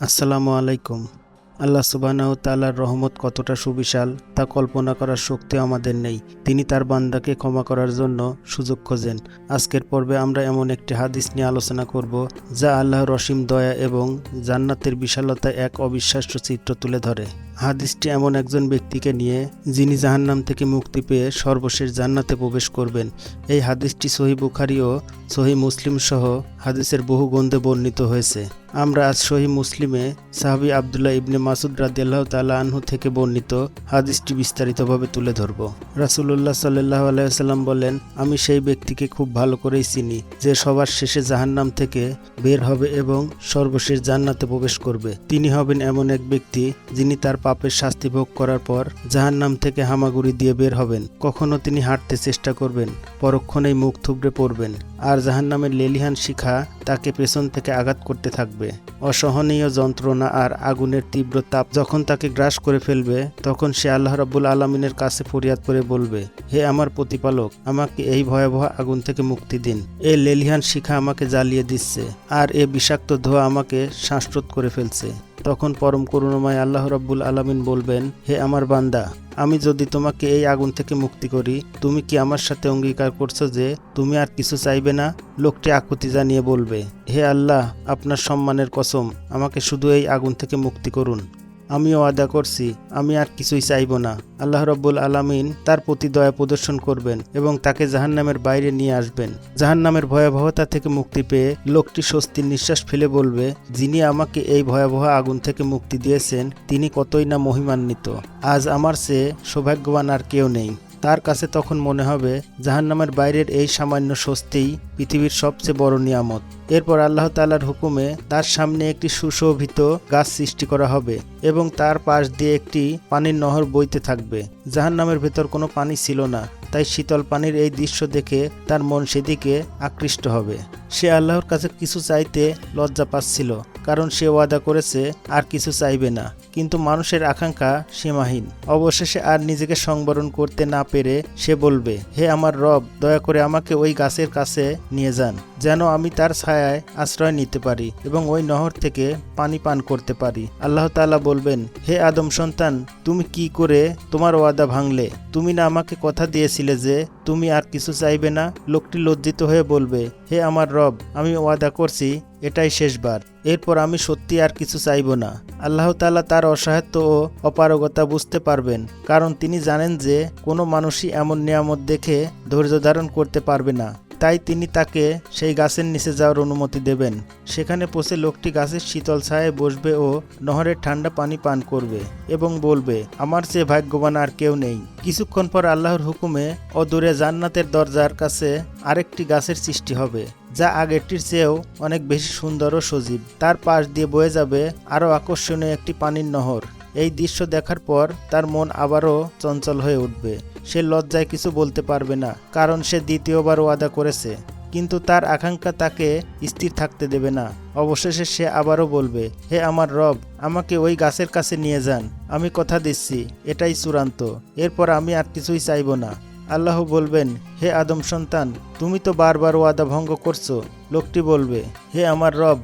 আসসালামু আলাইকুম। আল্লাহ সুবাহ তাল্লার রহমত কতটা সুবিশাল তা কল্পনা করার শক্তি আমাদের নেই। তিনি তার বান্দাকে ক্ষমা করার জন্য সুযোগ খোঁজেন। আজকের পর্বে আমরা এমন একটি হাদিস নিয়ে আলোচনা করব, যা আল্লাহর অসীম দয়া এবং জান্নাতের বিশালতা এক অবিশ্বাস্য চিত্র তুলে ধরে। হাদিসটি এমন একজন ব্যক্তিকে নিয়ে, যিনি জাহান্নাম থেকে মুক্তি পেয়ে সর্বশেষ জান্নাতে প্রবেশ করবেন। এই হাদিসটি সহি বুখারি ও সহি মুসলিম সহ হাদিসের বহু গ্রন্থে বর্ণিত হয়েছে। আমরা আজ সহি মুসলিমে সাহাবি আবদুল্লাহ ইবনে মাসুদ রাদিয়াল্লাহ তালা আনহু থেকে বর্ণিত হাদিসটি বিস্তারিতভাবে তুলে ধরব। রাসুল্লাহ সাল্লাহ আলাইসাল্লাম বলেন, আমি সেই ব্যক্তিকে খুব ভালো করেই চিনি, যে সবার শেষে জাহান্নাম থেকে বের হবে এবং সর্বশেষ জান্নাতে প্রবেশ করবে। তিনি হবেন এমন এক ব্যক্তি যিনি তার পাপের শাস্তি ভোগ করার পর জাহান্নাম থেকে হামাগুড়ি দিয়ে বের হবেন। কখনো তিনি হাঁটতে চেষ্টা করবেন, পরক্ষণেই মুখ থুবড়ে পড়বেন, আর জাহান্নামের লেলিহান শিখা তাকে পেছন থেকে আঘাত করতে থাকবে। অসহনীয় যন্ত্রণা আর আগুনের তীব্র তাপ যখন তাকে গ্রাস করে ফেলবে, তখন সে আল্লাহ রাব্বুল আলমিনের কাছে ফরিয়াদ করে বলবে, হে আমার প্রতিপালক, আমাকে এই ভয়াবহ আগুন থেকে মুক্তি দিন। এ লেলিহান শিখা আমাকে জ্বালিয়ে দিচ্ছে, আর এ বিষাক্ত ধোয়া আমাকে শ্বাসরোধ করে ফেলছে। তখন পরম করুণাময় আল্লাহ রব্বুল আলমিন বলবেন, হে আমার বান্দা, আমি যদি তোমাকে এই আগুন থেকে মুক্তি করি, তুমি কি আমার সাথে অঙ্গীকার করছ যে তুমি আর কিছু চাইবে না? লোকটি আকুতি জানিয়ে বলবে, হে আল্লাহ, আপনার সম্মানের কসম, আমাকে শুধু এই আগুন থেকে মুক্তি করুন। আমিও আদা করছি, আমি আর কিছুই চাইব না। আল্লাহ রব্বুল আলামিন তার প্রতি দয়া প্রদর্শন করবেন এবং তাকে জাহান্নামের বাইরে নিয়ে আসবেন। জাহান্নামের ভয়াবহতা থেকে মুক্তি পেয়ে লোকটি স্বস্তির নিঃশ্বাস ফেলে বলবে, যিনি আমাকে এই ভয়াবহ আগুন থেকে মুক্তি দিয়েছেন, তিনি কতই না মহিমান্বিত। আজ আমার চেয়ে সৌভাগ্যবান আর কেউ নেই। তার কাছে তখন মনে হবে, জাহান্নামের বাইরের এই সামান্য স্বস্তিই পৃথিবীর সবচেয়ে বড় নিয়ামত। এরপর আল্লাহ তালার হুকুমে তার সামনে একটি সুশোভিত গাছ সৃষ্টি করা হবে এবং তার পাশ দিয়ে একটি পানির নহর বইতে থাকবে। জাহান্নামের ভেতর কোনো পানি ছিল না, তাই শীতল পানির এই দৃশ্য দেখে তার মন সেদিকে আকৃষ্ট হবে। সে আল্লাহর কাছে কিছু চাইতে লজ্জা পাচ্ছিল, কারণ সে ওয়াদা করেছে, আর কিছু চাইবে না। কিন্তু মানুষের আকাঙ্ক্ষা সীমাহীন। অবশেষে আর নিজেকে সংবরণ করতে না পেরে সে বলবে, হে আমার রব, দয়া করে আমাকে ওই গাছের কাছে নিয়ে যান, যেন আমি তার ছায়ায় আশ্রয় নিতে পারি এবং ওই নহর থেকে পানি পান করতে পারি। আল্লাহ তাআলা বলবেন, হে আদম সন্তান, তুমি কি করে তোমার ওয়াদা ভাঙলে? তুমি না আমাকে কথা দিয়েছিলে যে তুমি আর কিছু চাইবে না? লোকটি লজ্জিত হয়ে বলবে, হে আমার রব, আমি ওয়াদা করছি এটাই শেষবার। এরপর আমি সত্যি আর কিছু চাইব না। আল্লাহ তাআলা তার অসহায়ত্ব ও অপারগতা বুঝতে পারবেন, কারণ তিনি জানেন যে কোনো মানুষই এমন নিয়ামত দেখে ধৈর্য ধারণ করতে পারবে না। তাই তিনি তাকে সেই গাছের নিচে যাওয়ার অনুমতি দেবেন। সেখানে পৌঁছে লোকটি গাছের শীতল ছায়ায় বসবে ও নহরের ঠান্ডা পানি পান করবে এবং বলবে, আমার চেয়ে ভাগ্যবান আর কেউ নেই। কিছুক্ষণ পর আল্লাহর হুকুমে অদূরে জান্নাতের দরজার কাছে আরেকটি গাছের সৃষ্টি হবে। যা আগেরটির চেয়েও অনেক বেশি সুন্দর ও সজীব। তার পাশ দিয়ে বয়ে যাবে আরও আকর্ষণীয় একটি পানির নহর। এই দৃশ্য দেখার পর তার মন আবারও চঞ্চল হয়ে উঠবে। সে লজ্জায় কিছু বলতে পারবে না, কারণ সে দ্বিতীয়বার ওয়াদা করেছে। কিন্তু তার আকাঙ্ক্ষা তাকে স্থির থাকতে দেবে না। অবশেষে সে আবারও বলবে, হে আমার রব, আমাকে ওই গাছের কাছে নিয়ে যান। আমি কথা দিচ্ছি, এটাই চূড়ান্ত। এরপর আমি আর কিছুই চাইব না। আল্লাহ বলবেন, হে আদম সন্তান, তুমি তো বারবার ওয়াদা ভঙ্গ করছ। লোকটি বলবে, হে আমার রব,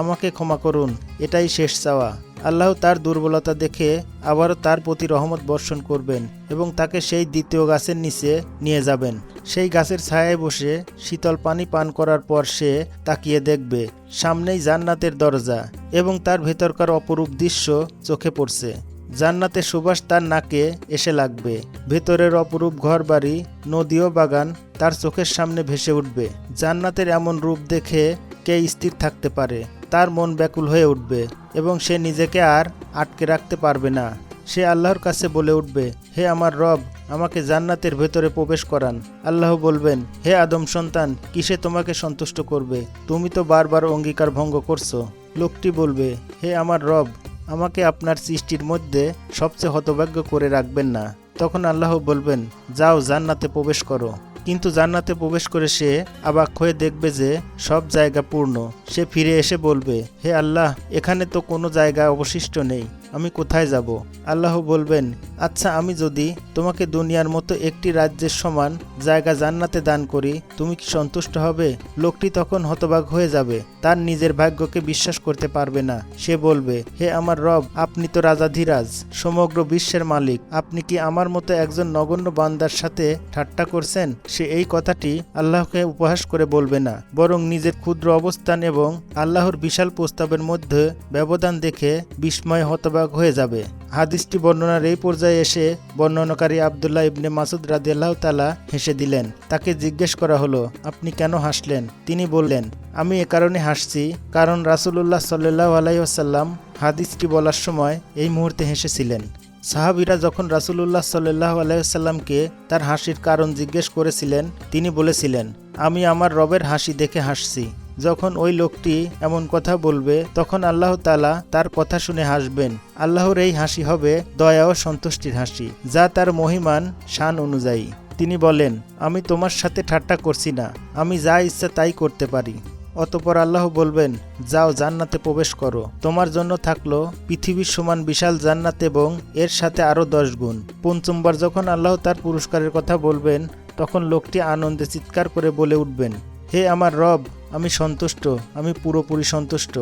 আমাকে ক্ষমা করুন, এটাই শেষ চাওয়া। আল্লাহ তার দুর্বলতা দেখে আবারও তার প্রতি রহমত বর্ষণ করবেন এবং তাকে সেই দ্বিতীয় গাছের নিচে নিয়ে যাবেন। সেই গাছের ছায়ায় বসে শীতল পানি পান করার পর সে তাকিয়ে দেখবে, সামনেই জান্নাতের দরজা এবং তার ভেতরকার অপরূপ দৃশ্য চোখে পড়ছে। জান্নাতের সুবাস তার নাকে এসে লাগবে। ভেতরের অপরূপ ঘরবাড়ি, নদী ও বাগান তার চোখের সামনে ভেসে উঠবে। জান্নাতের এমন রূপ দেখে কে স্থির থাকতে পারে? তার মন ব্যাকুল হয়ে উঠবে এবং সে নিজেকে আর আটকে রাখতে পারবে না। সে আল্লাহর কাছে বলে উঠবে, হে আমার রব, আমাকে জান্নাতের ভেতরে প্রবেশ করান। আল্লাহ বলবেন, হে আদম সন্তান, কিসে তোমাকে সন্তুষ্ট করবে? তুমি তো বারবার অঙ্গীকার ভঙ্গ করছ। লোকটি বলবে, হে আমার রব আমাকে আপনার সৃষ্টির মধ্যে সবচেয়ে হতভাগ্য করে রাখবেন না। তখন আল্লাহ বলবেন, যাও, জান্নাতে প্রবেশ করো। কিন্তু জান্নাতে প্রবেশ করে সে অবাক হয়ে দেখবে যে সব জায়গা পূর্ণ। সে ফিরে এসে বলবে, হে আল্লাহ, এখানে তো কোনো জায়গা অবশিষ্ট নেই। আমি কোথায় যাব? আল্লাহ বলবেন আচ্ছা আমি যদি তোমাকে দুনিয়ার মতো একটি রাজ্যের সমান জায়গা জান্নাতে দান করি, তুমি কি সন্তুষ্ট হবে? লোকটি তখন হতবাক হয়ে যাবে। তার নিজের ভাগ্যকে বিশ্বাস করতে পারবে না। সে বলবে, হে আমার রব, আপনি তো রাজাধিরাজ, সমগ্র বিশ্বের মালিক। আপনি কি আমার মতো একজন নগণ্য বান্দার সাথে ঠাট্টা করছেন? সে এই কথাটি আল্লাহকে উপহাস করে বলবে না, বরং নিজের ক্ষুদ্র অবস্থান এবং আল্লাহর বিশাল প্রস্তাবের মধ্যে ব্যবধান দেখে বিস্ময় হতবাক হয়ে যাবে। হাদিসটি বর্ণনার এই পর্যায়ে এসে বর্ণনাকারী আবদুল্লাহ ইবনে মাসুদ রাদিয়াল্লাহ তালা হেসে দিলেন, তাকে জিজ্ঞেস করা হলো, আপনি কেন হাসলেন? তিনি বললেন, আমি এ কারণে হাসছি, কারণ রাসুলুল্লাহ সাল্লাহ আলাইসাল্লাম হাদিসটি বলার সময় এই মুহূর্তে হেসেছিলেন। সাহাবিরা যখন রাসুলুল্লাহ সাল্লাহ আলাইসাল্লামকে তার হাসির কারণ জিজ্ঞেস করেছিলেন, তিনি বলেছিলেন, আমি আমার রবের হাসি দেখে হাসছি। যখন ওই লোকটি এমন কথা বলবে, তখন আল্লাহ তালা তার কথা শুনে হাসবেন। আল্লাহর এই হাসি হবে দয়া ও সন্তুষ্টির হাসি, যা তার মহিমান শান অনুযায়ী। তিনি বলেন, আমি তোমার সাথে ঠাট্টা করছি না, আমি যা ইচ্ছা তাই করতে পারি। অতপর আল্লাহ বলবেন, যাও জান্নাতে প্রবেশ করো। তোমার জন্য থাকল পৃথিবীর সমান বিশাল জান্নাত এবং এর সাথে আরও দশ গুণ। পঞ্চমবার যখন আল্লাহ তার পুরস্কারের কথা বলবেন, তখন লোকটি আনন্দে চিৎকার করে বলে উঠবেন, হে আমার রব আমি সন্তুষ্ট, আমি পুরোপুরি সন্তুষ্ট।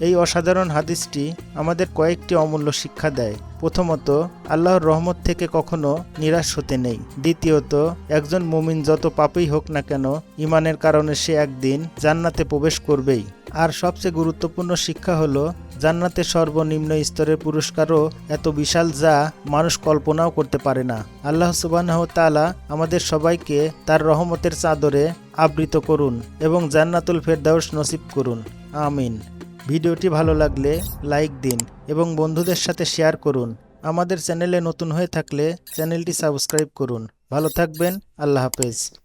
এই অসাধারণ হাদিসটি আমাদের কয়েকটি অমূল্য শিক্ষা দেয়। প্রথমত, আল্লাহর রহমত থেকে কখনো নিরাশ হতে নেই। দ্বিতীয়ত, একজন মুমিন যত পাপই হোক না কেন ইমানের কারণে সে একদিন জান্নাতে প্রবেশ করবেই। আর সবচেয়ে গুরুত্বপূর্ণ শিক্ষা হলো জান্নাতের সর্বনিম্ন স্তরের পুরস্কারও এত বিশাল যা মানুষ কল্পনাও করতে পারে না। আল্লাহ সুবাহ তালা আমাদের সবাইকে তার রহমতের চাদরে আবৃত করুন এবং জান্নাতুল ফেরদাউস নসিব করুন। আমিন। ভিডিওটি ভালো লাগলে লাইক দিন এবং বন্ধুদের সাথে শেয়ার করুন। আমাদের চ্যানেলে নতুন হয়ে থাকলে চ্যানেলটি সাবস্ক্রাইব করুন। ভালো থাকবেন। আল্লাহ হাফেজ।